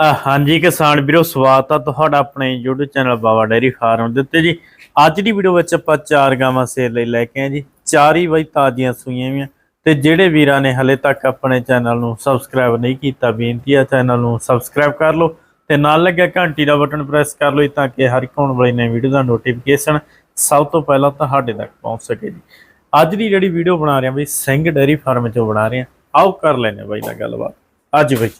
ਹਾਂਜੀ ਕਿਸਾਨ ਵੀਰੋ, ਸਵਾਗਤ ਆ ਤੁਹਾਡਾ ਆਪਣੇ YouTube channel Baba dairy farm ਦੇ ਉੱਤੇ ਜੀ। ਅੱਜ ਦੀ ਵੀਡੀਓ ਵਿੱਚ ਆਪਾਂ ਚਾਰ ਗਾਵਾਂ ਸੇਲ ਲਈ ਲੈ ਕੇ ਆਏ ਜੀ। ਚਾਰ ਹੀ ਬਈ ਤਾਜ਼ੀਆਂ ਸੂਈਆਂ ਵੀਆਂ। ਤੇ ਜਿਹੜੇ ਵੀਰਾਂ ਨੇ ਹਲੇ ਤੱਕ ਆਪਣੇ ਚੈਨਲ ਨੂੰ ਸਬਸਕ੍ਰਾਈਬ ਨਹੀਂ ਕੀਤਾ, ਬੇਨਤੀ ਆ ਚੈਨਲ ਨੂੰ ਸਬਸਕ੍ਰਾਈਬ ਕਰ ਲਓ ਤੇ ਨਾਲ ਲੱਗਿਆ ਘੰਟੀ ਦਾ ਬਟਨ ਪ੍ਰੈਸ ਕਰ ਲਓ ਤਾਂ ਕਿ ਹਰ ਇੱਕ ਆਉਣ ਵਾਲੀ ਨਵੀਂ ਵੀਡੀਓ ਦਾ ਨੋਟੀਫਿਕੇਸ਼ਨ ਸਭ ਤੋਂ ਪਹਿਲਾਂ ਤੁਹਾਡੇ ਤੱਕ ਪਹੁੰਚ ਸਕੇ ਜੀ। ਅੱਜ ਦੀ ਜਿਹੜੀ ਵੀਡੀਓ ਬਣਾ ਰਹੇ ਹਾਂ ਬਈ, ਸਿੰਘ ਡੇਰੀ ਫਾਰਮ ਚੋਂ ਬਣਾ ਰਹੇ ਹਾਂ ਆਓ ਕਰ ਲੈਨੇ ਬਾਈ ਨਾਲ ਗੱਲਬਾਤ। ਅੱਜ ਬਈ।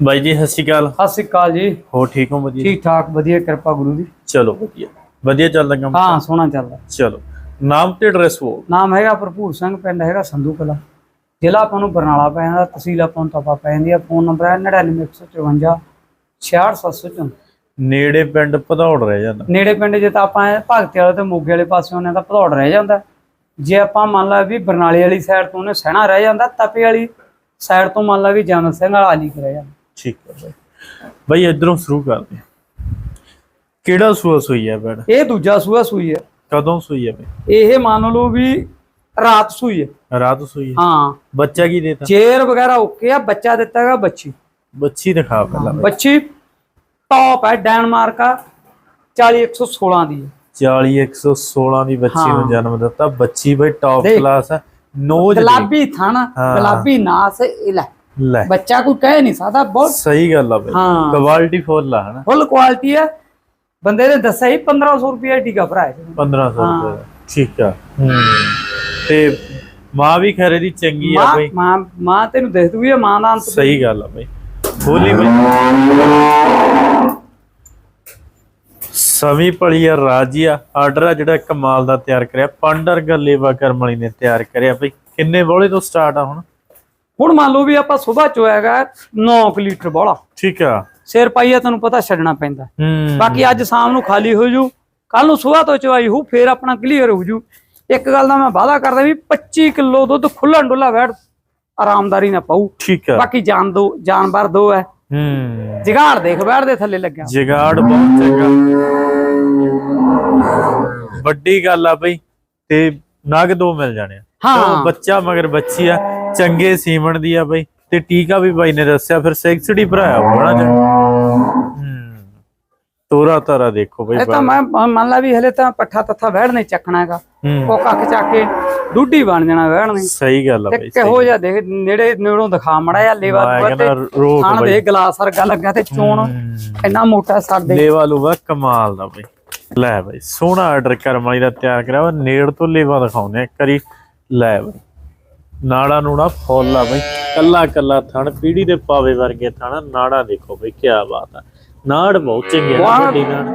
ਬਾਈ ਜੀ ਸਤਿ ਸ਼੍ਰੀ ਅਕਾਲ। ਸਤਿ ਸ਼੍ਰੀ ਅਕਾਲ ਜੀ। ਹੋ ਠੀਕ ਹੋ ਵਧੀਆ ਠੀਕ ਠਾਕ ਵਧੀਆ ਕਿਰਪਾ ਗੁਰੂ ਦੀ। ਚਲੋ ਵਧੀਆ। ਵਧੀਆ ਚੱਲਦਾ ਕੰਮ ਹਾਂ ਸੋਹਣਾ ਚੱਲਦਾ। ਚਲੋ। ਨਾਮ ਤੇ ਐਡਰੈਸ ਬੋਲ। ਨਾਮ ਹੈਗਾ ਭਰਪੂਰ ਸਿੰਘ ਪਿੰਡ ਹੈਗਾ ਸੰਧੂ ਕਲਾ। ਜ਼ਿਲ੍ਹਾ ਆਪਾਂ ਨੂੰ ਬਰਨਾਲਾ ਪੈ ਜਾਂਦਾ ਤਹਿਸੀਲ ਆਪਾਂ ਨੂੰ ਤਪਾ ਪੈ ਜਾਂਦੀ ਆ। ਫੋਨ ਨੰਬਰ ਹੈ 99154 66754 ਨੇੜੇ ਪਿੰਡ ਭਦੌੜ ਰਹਿ ਜਾਂਦਾ। ਨੇੜੇ ਪਿੰਡ ਜੇ ਤਾਂ ਆਪਾਂ ਭਗਤੇ ਵਾਲੇ ਤੇ ਮੋਗੇ ਵਾਲੇ ਪਾਸੇ ਉਹਨੇ ਤਾਂ ਭਦੌੜ ਰਹਿ ਜਾਂਦਾ। ਜੇ ਆਪਾਂ ਮੰਨ ਲਾ ਵੀ ਬਰਨਾਲੇ ਵਾਲੀ ਸਾਈਡ ਤੋਂ ਉਹਨੇ ਸਹਿਣਾ ਰਹਿ ਜਾਂਦਾ ਤਪੇ ਵਾਲੀ ਸਾਈਡ ਤੋਂ ਮੰਨ ਲਾ ਵੀ ਜਨਮ ਸਿੰਘ ਵਾਲਾ ਆਲੀ ਰਹਿ ਜਾਂਦਾ। ਠੀਕ ਹੈ ਬਾਈ। ਬਾਈ ਇਧਰੋਂ ਸ਼ੁਰੂ ਕਰਦੇ ਕਿਹੜਾ ਸੂਆ ਸੂਈ ਹੈ ਬੈਡ ਇਹ ਦੂਜਾ ਸੂਆ ਸੂਈ ਹੈ ਕਦੋਂ ਸੂਈ ਹੈ ਬਈ? ਇਹ ਮੰਨ ਲਓ ਵੀ ਰਾਤ ਸੂਈ ਹੈ ਰਾਤ ਸੂਈ ਹੈ ਹਾਂ। ਬੱਚਾ ਕੀ ਦੇਤਾ? ਚੇਰ ਵਗੈਰਾ ਓਕੇ ਆ ਬੱਚਾ ਦਿੱਤਾ ਹੈਗਾ ਬੱਚੀ। ਬੱਚੀ ਦਿਖਾ ਪਹਿਲਾਂ। ਬੱਚੀ ਟੌਪ ਹੈ ਡੈਨਮਾਰਕ ਆ 40116 ਦੀ ਹੈ 40 116 ਦੀ ਬੱਚੀ ਨੂੰ। ਜਨਮ ਦਿੱਤਾ। ਬੱਚੀ ਬਈ ਟੌਪ। ਕਲਾਸ ਹੈ ਨੋਜ ਗੁਲਾਬੀ ਥਣ। ਗੁਲਾਬੀ ਨਾਸ ਇਹ ਲੈ। ਲੈ। ਬੱਚਾ ਕੋਈ ਕਹਿ ਨਹੀਂ ਸਕਦਾ ਬਹੁਤ ਸਹੀ ਗੱਲ ਆ ਬਈ। ਹਾਂ। ਕੁਆਲਿਟੀ ਫੁੱਲ ਆ ਹਨਾ। ਫੁੱਲ ਕੁਆਲਿਟੀ ਹੈ ਬੰਦੇ ਨੇ ਦੱਸਿਆ ਹੀ 1500 ਰੁਪਏ ਟੀਕਾ ਭਰਾਇਆ ਸੀ। 1500 ਹਾਂ। ਰੁਪਏ ਦਾ। ਠੀਕ ਆ। ਹੂੰ। ਤੇ ਮਾਂ ਵੀ ਖਰੇ ਦੀ ਚੰਗੀ ਆ ਮਾਂ ਬਈ। ਮਾਂ ਮਾਂ ਤੈਨੂੰ ਦੇਖ ਦੂਗੀ ਇਹ ਮਾਂ ਦਾ ਅੰਤ ਸਹੀ ਗੱਲ ਆ ਬਈ। ਬੋਲੀ ਬਈ। ਸਵੀ ਪਲੀਆ ਰਾਜੀਆ ਆਰਡਰ ਆ। ਜਿਹੜਾ ਕਮਾਲ ਦਾ ਤਿਆਰ ਕਰਿਆ। ਪਾਂਡਰ ਗੱਲੇਵਾ ਕਰਮ ਵਾਲੀ ਨੇ ਤਿਆਰ ਕਰਿਆ ਬਈ। ਕਿੰਨੇ ਬੋਲੇ ਤੋਂ ਸਟਾਰਟ ਆ ਹੁਣ? ਹੁਣ ਮੰਨ ਲਓ ਵੀ ਆਪਾਂ ਸਵੇਰ ਚੋਇਆਗਾ 9 ਲੀਟਰ ਬੋਲਾ ਠੀਕ ਆ। ਸਿਰ ਪਾਈਆ ਤੈਨੂੰ ਪਤਾ ਛੱਡਣਾ ਪੈਂਦਾ। ਹੂੰ। ਬਾਕੀ ਅੱਜ ਸ਼ਾਮ ਨੂੰ ਖਾਲੀ ਹੋ ਜੂ ਕੱਲ ਨੂੰ ਸਵੇਰ ਤੋਂ ਚਵਾਈ ਹੋ ਫੇਰ ਆਪਣਾ ਕਲੀਅਰ ਹੋ ਜੂ। ਇੱਕ ਗੱਲ ਦਾ ਮੈਂ ਵਾਅਦਾ ਕਰਦਾ ਵੀ 25 ਕਿਲੋ ਦੁੱਧ ਖੁੱਲਾ ਡੁੱਲਾ ਵੈੜ ਆਰਾਮਦਾਰੀ ਨਾਲ ਪਾਉ ਠੀਕ ਆ। ਬਾਕੀ ਜਾਨ ਦੋ ਜਾਨਵਰ ਦੋ ਹੈ। ਹੂੰ। ਜਿਗਾੜ ਦੇਖ ਵੈੜ ਦੇ ਥੱਲੇ ਲੱਗਿਆ। ਜਿਗਾੜ ਬਹੁਤ ਚੰਗਾ। ਵੱਡੀ ਗੱਲ ਆ ਬਈ ਤੇ ਨਗ ਦੋ ਮਿਲ ਜਾਣੇ ਹਾਂ। ਬੱਚਾ ਮਗਰ ਬੱਚੀ ਆ। ਚੰਗੇ ਸੀਮਣ ਦੀ ਆ ਬਈ ਤੇ ਟੀਕਾ ਵੀ ਬਾਈ ਨੇ ਦੱਸਿਆ ਫਿਰ ਸੈਕਸਡੀ ਭਰਾਇਆ ਹੋਣਾ ਜੀ। ਤੋਰਾ ਤਾਰਾ ਦੇਖੋ ਬਈ ਇਹ ਤਾਂ ਮੈਂ ਮੰਨ ਲਾ ਵੀ ਹਲੇ ਤਾਂ ਪੱਠਾ ਤੱਥਾ ਵੈੜ ਨਹੀਂ ਚੱਕਣਾ ਹੈਗਾ। ਕੱਖ ਚੱਕ ਕੇ ਡੂਢੀ ਬਣ ਜਾਣਾ ਵੈੜ ਨੇ ਸਹੀ ਗੱਲ ਆ ਬਈ ਕਿਹੋ ਜਿਹਾ ਦੇਖ ਨੇੜੇ ਨੇੜੋਂ ਦਿਖਾ ਮੜਾ ਜਾਂ ਲੇਵਾ ਖਾਣ ਬਈ। ਦੇ ਗਲਾਸ ਵਰਗਾ ਲੱਗਾ ਤੇ ਚੋਣ। ਇੰਨਾ ਮੋਟਾ ਸਾਡੇ ਲੇਵਾ ਲੂਵਾ ਕਮਾਲ ਦਾ ਬਈ। ਲੈ ਬਈ ਸੋਹਣਾ ਆਰਡਰ ਕਰਮ ਵਾਲੀ ਦਾ ਤਿਆਰ ਕਰਿਆ ਵਾ ਨੇੜ ਤੋਂ ਲੇਵਾ ਦਿਖਾਉਂਦੇ ਆ ਵਾਰੀ। ਲੈ ਬਈ। ਨਾੜਾ ਨੂੜਾ ਫੁੱਲ ਆ ਬਈ। ਕੱਲਾ ਕੱਲਾ ਥਣ ਪੀੜੀ ਦੇ ਪਾਵੇ ਵਰਗੇ ਥਣ ਨਾੜਾ ਦੇਖੋ ਬਈ ਕੀ ਬਾਤ ਆ। ਨਾੜ ਬਹੁਤ ਚੰਗੀ ਆ। ਵੱਡੀ ਨਾੜ।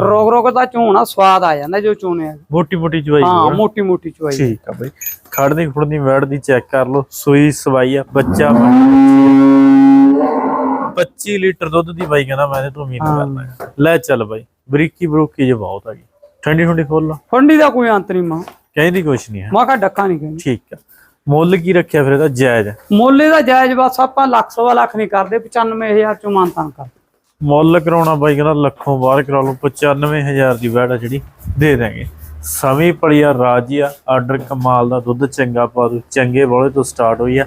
ਰੋਗ ਰੋਗ ਦਾ ਝੋਣਾ ਸਵਾਦ ਆ ਜਾਂਦਾ ਜੋ ਚੋਣੇ ਆ ਮੋਟੀ ਮੋਟੀ ਜਵਾਈ ਹਾਂ ਮੋਟੀ ਮੋਟੀ ਚੁਆਈ। ਠੀਕ ਆ ਬਈ। ਖੜਨੀ ਖੁੜਨੀ ਵੜ ਦੀ ਚੈੱਕ ਕਰ ਲਓ ਸੂਈ ਸਵਾਈ ਆ ਬੱਚਾ 25 ਲੀਟਰ ਦੁੱਧ ਦੀ ਬਾਈ ਕਹਿੰਦਾ ਮੈਂ ਤੇ ਉਮੀਦ ਕਰਦਾ। ਲੈ ਚੱਲ ਬਾਈ ਬਰੀਕੀ ਬਰੂਕੀ ਜੇ ਬਹੁਤ ਹੈਗੀ। ਠੰਡੀ ਠੰਡੀ ਫੁੱਲ ਆ। ਫੰਡੀ ਦਾ ਕੋਈ ਅੰਤ ਨਹੀਂ ਮਾਂ। ਕਹਿੰਦੀ ਕੁਛ ਨਹੀਂ ਹੈ। ਮਾਂ ਕਾ ਡੱਕਾ ਨਹੀਂ ਕਹਿੰਦੀ। ਠੀਕ ਆ। ਮੁੱਲ ਕੀ ਰੱਖਿਆ ਫਿਰ ਇਹਦਾ ਜਾਇਜ਼। ਮੋਲੇ ਦਾ ਜਾਇਜ਼ ਬਸ ਆਪਾਂ ਲੱਖ ਸਵਾ ਲੱਖ ਨਹੀਂ ਕਰਦੇ 95000 ਚੋਂ ਮਾਨਤਾਨ ਕਰ। ਮੁੱਲ ਕਰਾਉਣਾ ਬਾਈ ਕਹਿੰਦਾ ਲੱਖੋਂ ਬਾਹਰ ਕਰਾ ਲਓ 95000 ਦੀ ਵੈੜ ਆ ਜਿਹੜੀ ਦੇ ਦਾਂਗੇ ਸਮੀ ਪਲੀਆ ਰਾਜੀਆ ਆਰਡਰ ਕਮਾਲ ਦਾ ਦੁੱਧ ਚੰਗਾ ਪਾ ਦੂ ਚੰਗੇ ਬੋਲੇ ਤੋਂ ਸਟਾਰਟ ਹੋਈ ਆ।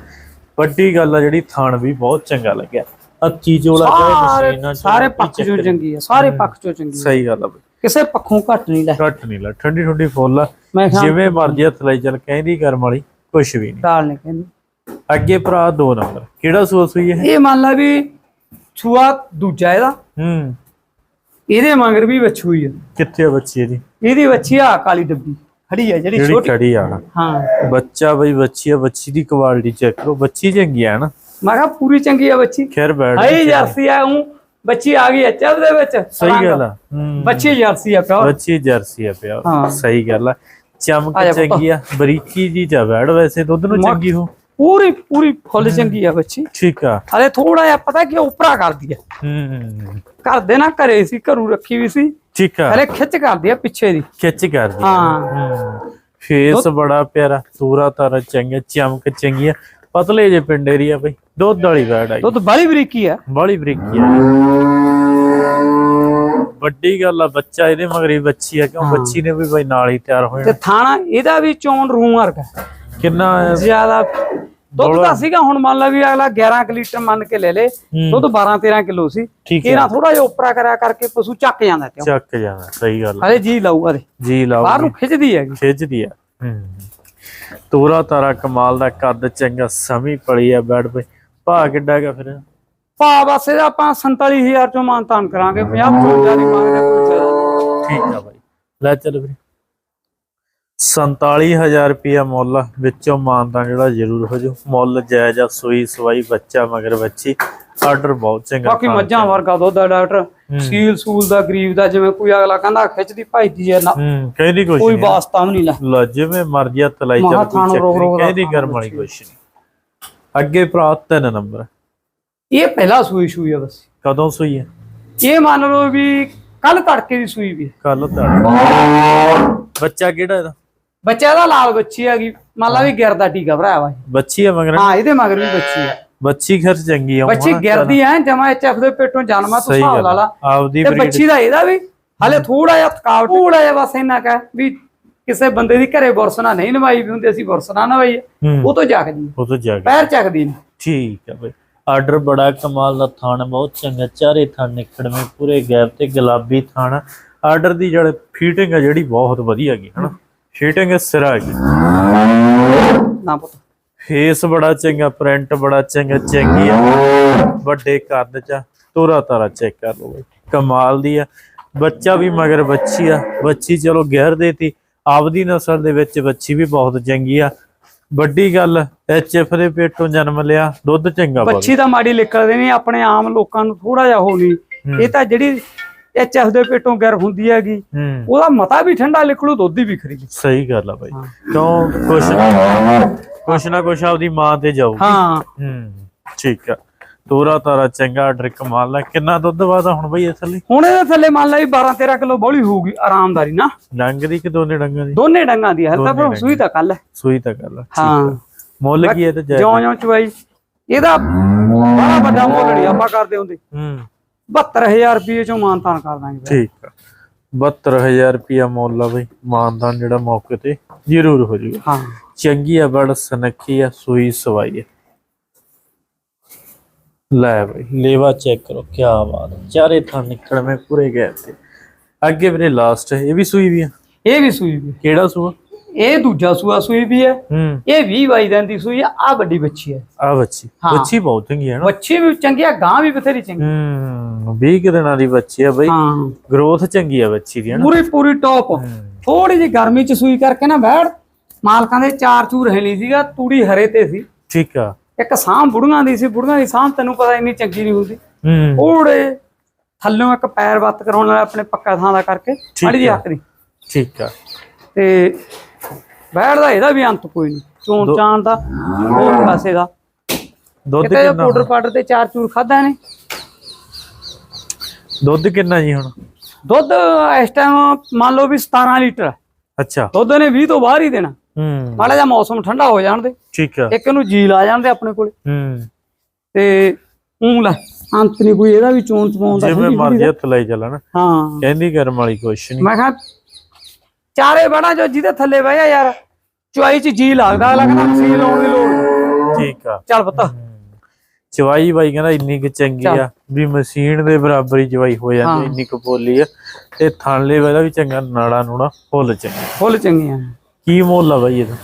ਵੱਡੀ ਗੱਲ ਆ ਜਿਹੜੀ ਥਾਣ ਵੀ ਬਹੁਤ ਚੰਗਾ ਲੱਗਿਆ। ਅੱਚੀ ਚੋਲਾ ਚਾਹੇ ਮਸ਼ੀਨਾਂ ਸਾਰੇ ਪੱਖ ਚੋਂ ਚੰਗੀ ਆ ਸਾਰੇ ਪੱਖ ਚੋਂ ਚੰਗੀ। ਸਹੀ ਗੱਲ ਆ ਬਈ। ਕਿਸੇ ਪੱਖੋਂ ਘੱਟ ਨਹੀਂ ਲੈ। ਘੱਟ ਨਹੀਂ ਲਾ ਠੰਡੀ ਠੰਡੀ ਫੁੱਲ ਜਿਵੇਂ ਮਰਜ਼ੀ ਹੱਥ ਲਈ ਚੱਲ ਕਹਿੰਦੀ ਕਰਮ ਵਾਲੀ। ਕੁਛ ਵੀ ਨਹੀਂ। ਦਾਲ ਨਹੀਂ ਕਹਿੰਦੀ। ਅੱਗੇ ਭਰਾ ਦੋ ਨੰਬਰ। ਕਿਹੜਾ ਸੂਸ ਹੋਈ ਹੈ? ਇਹ ਮੰਨ ਲਾ ਵੀ ਛੂਆ ਦੂਜਾ ਇਹਦਾ। ਹੂੰ। ਇਹਦੇ ਮਗਰ ਵੀ ਵੱਛੂ ਹੀ ਆ। ਕਿੱਥੇ ਆ ਬੱਚੀ ਇਹਦੀ? ਇਹਦੀ ਵੱਛੀ ਆ ਕਾਲੀ ਡੱਬੀ। ਖੜੀ ਆ ਜਿਹੜੀ ਛੋਟੀ। ਖੜੀ ਆ ਹਾਂ। ਬੱਚਾ ਬਈ ਬੱਚੀ ਆ ਬੱਚੀ ਦੀ ਕੁਆਲਿਟੀ ਚੈੱਕ ਕਰੋ। ਬੱਚੀ ਚੰਗੀ ਆ ਨਾ। ਮੈਂ ਕਿਹਾ ਪੂਰੀ ਚੰਗੀ ਆ ਬੱਚੀ ਖੈਰ ਬੈਠ ਹਾਈ ਜਰਸੀ ਆ ਹੂੰ ਬੱਚੀ ਆ ਗਈ ਆ ਚੱਲ ਦੇ ਵਿੱਚ। ਸਹੀ ਗੱਲ ਆ। ਹੂੰ। ਬੱਚੀ ਜਰਸੀ ਆ ਪਿਓ। ਬੱਚੀ ਜਰਸੀ ਆ ਪਿਆ। ਸਹੀ ਗੱਲ ਆ। ਚਮਕ। ਚੰਗੀ ਆ ਬਰੀਕੀ ਜੀ ਜਾ ਬੈੜ ਵੈਸੇ ਦੁੱਧ ਨੂੰ ਚੰਗੀ ਹੋ। ਪੂਰੀ ਪੂਰੀ ਫੁੱਲ ਚੰਗੀ ਆ ਬੱਚੀ। ਠੀਕ ਆ। ਹਲੇ ਥੋੜਾ ਜਿਹਾ ਪਤਾ ਕਿ ਉਪਰਾ ਕਰਦੀ ਆ। ਹੂੰ। ਘਰ ਦੇ ਨਾ ਘਰੇ ਸੀ ਘਰੂ ਰੱਖੀ ਵੀ ਸੀ। ਠੀਕ ਆ। ਹਲੇ ਖਿੱਚ ਕਰਦੀ ਆ ਪਿੱਛੇ ਦੀ। ਖਿੱਚ ਕਰਦੀ ਹਾਂ। ਫੇਸ ਬੜਾ ਪਿਆਰਾ ਤੂਰਾ ਤਾਰਾ ਚੰਗਾ ਚਮਕ ਚੰਗੀ ਆ। ਪਤਲੇ ਜੇ ਪਿੰਡ ਏਰੀਆ ਬਈ ਦੁੱਧ ਵਾਲੀ ਬੈੜ ਆ ਦੁੱਧ ਬਾਲੀ ਬਰੀਕੀ ਆ। ਬੜੀ ਬਰੀਕੀ ਆ। ਵੱਡੀ ਗੱਲ ਆ ਬੱਚਾ ਇਹਦੇ ਮਗਰ ਹੀ ਬੱਚੀ ਆ ਕਿਉਂ ਬੱਚੀ ਨੇ ਵੀ ਬਈ ਨਾਲ ਹੀ ਤਿਆਰ ਹੋ ਤੇ ਜਾਣਾ ਥਾਣਾ ਇਹਦਾ ਵੀ ਚੋਣ ਰੂ ਵਰਗਾ। ਕਿੰਨਾ ਜ਼ਿਆਦਾ ਦੁੱਧ ਤਾਂ ਸੀਗਾ ਹੁਣ ਮੰਨ ਲਾ ਵੀ ਅਗਲਾ 11 ਕੁ ਲੀਟਰ ਮੰਨ ਕੇ ਲੈ ਲੇ ਦੁੱਧ 12 13 ਕਿਲੋ ਸੀ। ਠੀਕ ਹੈ। ਇਹਨਾ ਥੋੜਾ ਜਿਹਾ ਉਪਰਾ ਕਰਿਆ ਕਰਕੇ ਪਸ਼ੂ ਚੱਕ ਜਾਂਦਾ ਕਿਉਂ ਚੱਕ ਜਾਣਾ ਸਹੀ ਗੱਲ ਆ। ਹਲੇ ਜੀ ਲਾਊਗਾ ਦੇ ਜੀ ਲਾਓ ਬਾਹਰ ਨੂੰ ਖਿੱਚਦੀ ਹੈਗੀ। ਖਿੱਚਦੀ ਆ। ਹੂੰ। ਤੋਰਾ ਤਾਰਾ ਕਮਾਲ ਦਾ ਕੱਦ ਚੰਗਾ ਸਮੀ ਪੜੀ ਆ ਬੈਡ ਪੇ ਭਾ ਕਿੱਡਾ ਹੈਗਾ ਫਿਰ? ਭਾ ਬਸ ਇਹਦਾ ਆਪਾਂ 47000 ਚੋਂ ਮਾਨਤਾਨ ਕਰਾਂਗੇ 50 55 ਦੀ ਮੰਗਦੇ ਕੋਈ। ਠੀਕ ਆ ਬਾਈ। ਲੈ ਚੱਲ ਵੀਰੇ। 47000 ਰੁਪਿਆ ਮੁੱਲ ਵਿੱਚੋਂ ਮਾਨਤਾ ਜਿਹੜਾ ਜ਼ਰੂਰ ਹੋ ਜੋ ਮੁੱਲ ਜਾਇਜ਼ ਆ ਸੂਈ ਸਵਾਈ ਬੱਚਾ ਮਗਰ ਬੱਚੀ ਆਰਡਰ ਬਹੁਤ ਚੰਗਾ ਬਾਕੀ ਮੱਝਾਂ ਵਰਗਾ ਦੁੱਧ ਆ ਡਾਕਟਰ ਸੀਲ ਸੂਲ ਦਾ ਗਰੀਬ ਦਾ ਜਿਵੇਂ ਕੋਈ ਅਗਲਾ ਕਹਿੰਦਾ ਖਿੱਚਦੀ ਭਾਈਦੀ ਹੈ ਨਾ ਕਹਿੰਦੀ ਕੁਛ ਕੋਈ ਵਾਸਤਾ ਵੀ ਨਹੀਂ ਲੈ। ਲਾ ਜਿਵੇਂ ਮਰਜ਼ੀ ਹੱਥ ਲਾਈ ਮਹਾਂ ਚੱਲ ਕੋਈ ਚੱਕਰ ਕਹਿੰਦੀ ਕਰਮ ਵਾਲੀ ਕੁਛ ਨਹੀਂ ਅੱਗੇ ਭਰਾ ਤਿੰਨ ਨੰਬਰ। ਇਹ ਪਹਿਲਾ ਸੂਈ ਸੂਈ ਆ ਬਸ। ਕਦੋਂ ਸੂਈ ਹੈ ਇਹ ਮੰਨ ਲਓ ਵੀ ਕੱਲ ਤੜਕੇ ਦੀ ਸੂਈ ਵੀ ਹੈ। ਕੱਲ ਬੱਚਾ ਕਿਹੜਾ ਇਹਦਾ? ਬੱਚਾ ਦਾ ਲਾਲ ਬੱਚੀ ਹੈਗੀ ਮੰਨ ਲਾ ਵੀ ਗਿਰਦਾ ਟੀਕਾ ਭਰਾਇਆ ਵਾ। ਬੱਚੀ ਆ ਮਗਰ? ਹਾਂ ਇਹਦੇ ਮਗਰ ਵੀ ਬੱਚੀ ਹੈ ਬੱਚੀ ਖਰ ਚੰਗੀ ਆ ਬੱਚੀ ਗਿਰਦੀ ਐ ਜਮਾ ਐਚਐਫ ਦੇ ਪੇਟੋਂ ਜਨਮਾ ਤੋਂ ਹਿਸਾਬ ਲਾ ਲਾ ਆ। ਆਪਦੀ ਤੇ ਬੱਚੀ ਦਾ ਇਹਦਾ ਵੀ ਹਲੇ ਥੋੜਾ ਜਿਹਾ ਥਕਾਵਟ। ਥੋੜਾ ਜਿਹਾ ਬਸ ਇੰਨਾ ਕਹ ਵੀ ਕਿਸੇ ਬੰਦੇ ਦੀ ਘਰੇ ਬੁਰਸਣਾ ਨਹੀਂ ਨਵਾਈ ਵੀ ਹੁੰਦੀ ਅਸੀਂ ਬੁਰਸਣਾ ਨਵਾਈ ਹੂੰ। ਉਹ ਤੋਂ ਜਾਗਦੀ ਉਹ ਤੋਂ ਜਾ ਕੇ ਪੈਰ ਚੱਕਦੀ ਨਹੀਂ ਠੀਕ ਹੈ ਬਈ। ਆਰਡਰ ਬੜਾ ਕਮਾਲ ਦਾ ਥਾਣ ਬਹੁਤ ਚੰਗਾ ਚਾਰੇ ਥਾਣ ਨਿਕੜਵੇਂ ਪੂਰੇ ਗੈਪ ਤੇ ਗੁਲਾਬੀ ਥਾਣ ਆਰਡਰ ਦੀ ਜਿਹੜੇ ਫੀਟਿੰਗ ਆ ਜਿਹੜੀ ਬਹੁਤ ਵਧੀਆ ਗਈ ਹਨਾ? ਫੀਟਿੰਗ ਸਿਰਾ ਗਈ ਨਾ ਪੁੱਤ। ਫੇਸ ਬੜਾ ਚੰਗਾ ਪ੍ਰਿੰਟ ਬੜਾ ਚੰਗਾ ਚੰਗੀ ਆ। ਵੱਡੇ ਕੱਦ ਚ ਤੋਰਾ ਤਾਰਾ ਚੈੱਕ ਕਰ ਲਓ ਬਈ ਕਮਾਲ ਦੀ ਆ। ਬੱਚਾ ਵੀ ਮਗਰ ਬੱਚੀ ਆ ਬੱਚੀ ਚਲੋ ਗਹਿਰ ਦੇਤੀ ਆਪਦੀ ਨਸਲ ਦੇ ਵਿੱਚ ਬੱਚੀ ਵੀ ਬਹੁਤ ਚੰਗੀ ਆ। ਵੱਡੀ ਗੱਲ ਐਚਐਫ ਦੇ ਪੇਟੋਂ ਜਨਮ ਲਿਆ ਦੁੱਧ ਚੰਗਾ ਬੱਚੀ ਤਾਂ ਮਾੜੀ ਨਿਕਲਦੇ ਨਹੀਂ ਆਪਣੇ ਆਮ ਲੋਕਾਂ ਨੂੰ ਥੋੜਾ ਜਿਹਾ ਹੋ ਗਈ। ਇਹ ਤਾਂ ਜਿਹੜੀ ਐਚਐਫ ਦੇ ਪੇਟੋਂ ਗਿਰ ਹੁੰਦੀ ਹੈਗੀ ਹੂੰ। ਉਹਦਾ ਮਤਾ ਵੀ ਠੰਡਾ ਨਿਕਲੂ ਦੁੱਧ ਵੀ ਖਰੀ ਸਹੀ ਗੱਲ ਆ ਬਾਈ। ਹਾਂ। ਕਿਉਂ? ਕੁਛ ਕੁਛ ਨਾ ਕੁਛ ਆਪਦੀ ਮਾਂ ਤੇ ਜਾਊ ਹਾਂ। ਹੂੰ ਠੀਕ ਆ। ਤੋਰਾ ਤਾਰਾ ਚੰਗਾ ਆਰਡਰ ਕਮਾਲ ਦਾ ਕਿੰਨਾ ਦੁੱਧ ਵਾਦਾ ਹੁਣ ਬਈ ਇਸ ਲਈ? ਹੁਣ ਇਹਦੇ ਥੱਲੇ ਮੰਨ ਲਾ ਵੀ 12 13 ਕਿਲੋ ਬੋਲੀ ਹੋਊਗੀ ਆਰਾਮਦਾਰੀ ਨਾ ਡੰਗ ਦੀ ਕਿ ਦੋਨੇ ਡੰਗਾਂ ਦੀ? ਦੋਨੇ ਡੰਗਾਂ ਦੀ ਹਲ ਤਾਂ ਫਿਰ ਸੂਈ ਤਾਂ ਕੱਲ ਹੈ ਸੂਈ ਤਾਂ ਆ ਹਾਂ। ਮੁੱਲ ਕੀ ਹੈ ਤੇ ਜਿਉਂ ਜਿਉਂ ਚਵਾਈ ਇਹਦਾ ਬੜਾ ਵੱਡਾ ਮੁੱਲ ਨਹੀਂ ਆਪਾਂ ਕਰਦੇ ਹੁੰਦੇ। ਹੂੰ। 72000 ਰੁਪਏ ਚੋਂ ਮਾਨਤਾਨ ਕਰ ਦਾਂਗੇ। ਠੀਕ ਆ। 72000 ਰੁਪਿਆ ਮੁੱਲ ਆ ਬਈ ਮਾਨਦਾਨ ਜਿਹੜਾ ਮੌਕੇ ਤੇ ਜ਼ਰੂਰ ਹੋ ਜੂਗਾ। ਹਾਂ। ਚੰਗੀ ਆ ਬੜ ਸਨੱਖੀ ਆ ਸੂਈ ਸਵਾਈ ਆ। ਲੈ ਬਈ ਲੇਵਾ ਚੈੱਕ ਕਰੋ ਕੀ ਬਾਤ ਹੈ। ਚਾਰੇ ਥਾਂ ਨਿਕਲਵੇਂ ਪੂਰੇ ਗਏ ਤੇ। ਅੱਗੇ ਵੀਰੇ ਲਾਸਟ ਇਹ ਵੀ ਸੂਈ ਵੀ ਆ? ਇਹ ਵੀ ਸੂਈ ਵੀ ਹੈ। ਕਿਹੜਾ ਸੂਆ? ਇਹ ਦੂਜਾ ਸੂਆ ਸੂਈ ਵੀ ਹੈ ਹੂੰ। ਇਹ 20 ਬਾਈ ਦਿਨ ਦੀ ਸੂਈ ਆ ਆ ਵੱਡੀ ਬੱਚੀ ਹੈ ਆ ਬੱਚੀ ਹਾਂ। ਬੱਚੀ ਬਹੁਤ ਚੰਗੀ ਹੈ ਨਾ। ਬੱਚੀ ਵੀ ਚੰਗੀ ਆ ਗਾਂ ਵੀ ਬਥੇਰੀ ਚੰਗੀ। ਹੂੰ 20 ਕੁ ਦਿਨਾਂ ਦੀ ਬੱਚੀ ਆ ਬਈ। ਹਾਂ। ਗਰੋਥ ਚੰਗੀ ਆ ਬੱਚੀ ਦੀ ਹੈ ਨਾ? ਪੂਰੀ ਪੂਰੀ ਟੌਪ ਥੋੜੀ ਜਿਹੀ ਗਰਮੀ ਚ ਸੂਈ ਕਰਕੇ ਨਾ ਬੈੜ ਮਾਲਕਾਂ ਦੇ ਚਾਰ ਚੂਰ ਹੈ ਨਹੀਂ ਸੀਗਾ ਤੂੜੀ ਹਰੇ ਤੇ ਸੀ। ਠੀਕ ਆ। ਇੱਕ ਸਾਂਭ ਬੁੜੀਆਂ ਦੀ ਸੀ ਬੁੜੀਆਂ ਦੀ ਸਾਂਭ ਤੈਨੂੰ ਪਤਾ ਇੰਨੀ ਚੰਗੀ ਨਹੀਂ ਹੁੰਦੀ। ਉਹੜੇ ਥੱਲੋਂ ਇੱਕ ਪੈਰ ਵੱਤ ਕਰਾਉਣ ਵਾਲਾ ਆਪਣੇ ਪੱਕਾ ਥਾਂ ਦਾ ਕਰਕੇ ਮਾੜੀ ਆ। ਹੱਕ ਦੀ ਠੀਕ ਆ। ਤੇ ਬੈੜ ਦਾ ਇਹਦਾ ਵੀ ਅੰਤ ਕੋਈ ਨਹੀਂ। ਚੋਣ ਚਾਣ ਦਾ ਹੋਰ ਪਾਸੇ ਦਾ ਦੁੱਧ ਕਿੰਨਾ ਪਾਊਡਰ ਪਾਊਡਰ ਤੇ ਚਾਰ ਚੂਰ ਖਾਦਾ ਨੇ ਦੁੱਧ ਕਿੰਨਾ ਜੀ ਹੁਣ? ਦੁੱਧ ਇਸ ਟਾਈਮ ਮੰਨ ਲਓ ਵੀ 17 ਲੀਟਰ। ਅੱਛਾ। ਦੁੱਧ ਨੇ 20 ਤੋਂ ਬਾਹਰ ਹੀ ਦੇਣਾ। ਹੂੰ। ਮਾੜਾ ਜਿਹਾ ਮੌਸਮ ਠੰਡਾ ਹੋ ਜਾਣ ਦੇ। ਠੀਕ ਆ। ਇੱਕ ਨੂੰ ਜੀਲ ਆ ਜਾਣ ਦੇ ਆਪਣੇ ਕੋਲੇ। ਹੂੰ। ਤੇ ਊਂ ਲੈ ਅੰਤ ਨਹੀਂ ਕੋਈ ਇਹਦਾ ਵੀ ਚੋਣ ਚਪਾਉਣ ਦਾ। ਜਿਵੇਂ ਮਰਜ਼ੀ ਹੱਥ ਲਾਈ ਚੱਲਣ ਹਾਂ। ਕਹਿੰਦੀ ਕਰਮ ਵਾਲੀ ਕੁਛ ਨਹੀਂ ਮੈਂ ਕਿਹਾ ਚਾਰੇ ਬੜਾ ਜੋ ਜਿਹਦੇ ਥੱਲੇ ਬਹਿਆ ਯਾਰ। ਚੁਆਈ ਚ ਜੀ ਲੱਗਦਾ ਲੱਗਦਾ ਮਸੀਲ ਲਾਉਣ ਦੀ ਲੋੜ। ਠੀਕ ਆ। ਚੱਲ ਪਤਾ। ਚਵਾਈ ਬਾਈ ਕਹਿੰਦਾ ਇੰਨੀ ਕੁ ਚੰਗੀ ਆ ਵੀ ਮਸ਼ੀਨ ਦੇ ਬਰਾਬਰ ਹੀ ਚਵਾਈ ਹੋ। ਜਾਂਦੀ। ਇੰਨੀ ਕੁ ਬੋਲੀ ਆ। ਤੇ ਥਾਲੇ ਵਾਲਾ ਵੀ ਚੰਗਾ ਨਾੜਾ ਨੂੜਾ ਫੁੱਲ ਚੰਗਾ ਫੁੱਲ ਚੰਗੀਆਂ। ਕੀ ਮੁੱਲ ਆ ਬਾਈ ਇਹਦਾ?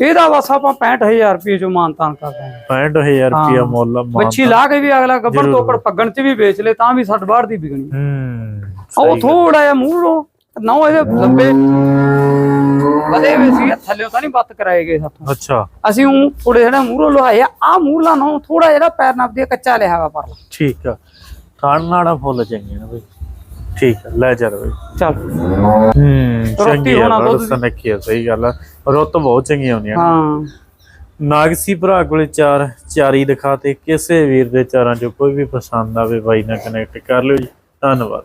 ਇਹਦਾ ਬਸ ਆਪਾਂ 65000 ਰੁਪਏ ਚੋਂ ਮਾਨਤਾਨ ਕਰਦੇ ਹਾਂ। 65000 ਰੁਪਿਆ ਮੁੱਲ ਆ ਮੱਛੀ ਲਾ ਕੇ ਵੀ ਅਗਲਾ ਗੱਬਰ ਤੋਕੜ ਪੱਗਣ ਚ ਵੀ ਵੇਚ ਲੇ ਤਾਂ ਵੀ 60 ਬਾਹਰ ਦੀ ਵਿਕਣੀ। ਹੂੰ ਉਹ ਥੋੜਾ ਜਿਹਾ ਮੂਹਰੋਂ ਨਾ ਇਹਦੇ ਲੰਬੇ। ਵਧੇ ਹੋਏ ਸੀ ਥੱਲੇ ਤਾਂ ਨਹੀਂ ਬੱਤ ਕਰਾਏ ਗਏ ਸਾਥੋਂ। ਅੱਛਾ। ਅਸੀਂ ਉਹ ਥੋੜੇ ਜਿਹੜਾ ਮੂਹਰੋਂ ਲਹਾਇਆ ਆ ਮੂਹਰਲਾ ਨਾ ਥੋੜਾ ਜਿਹੜਾ ਪੈਰ ਨੱਪ ਦੀ ਕੱਚਾ ਲਿਆ ਵਾ ਪਰ। ਠੀਕ ਆ। ਖਾਣ ਨਾੜਾ ਫੁੱਲ ਚੰਗੇ ਨੇ ਬਈ। ਠੀਕ ਆ ਲੈ ਚੱਲ ਬਈ ਚੱਲ। ਹੂੰ ਚੰਗੀ ਆ ਹੋਣਾ ਦੀ। ਸਨੱਖੀ ਆ ਸਹੀ ਗੱਲ ਆ। ਰੁੱਤ ਬਹੁਤ ਚੰਗੀਆਂ ਹੁੰਦੀਆਂ ਨੇ। ਹਾਂ। ਨਾਗਸੀ ਭਰਾ ਕੋਲੇ ਚਾਰ ਚਾਰੀ ਦਿਖਾਤੇ ਕਿਸੇ ਵੀਰ ਦੇ ਚਾਰਾਂ ਚੋਂ ਕੋਈ ਵੀ ਪਸੰਦ ਆਵੇ ਬਾਈ ਨਾਲ ਕਨੈਕਟ ਕਰ ਲਿਓ ਜੀ। ਧੰਨਵਾਦ।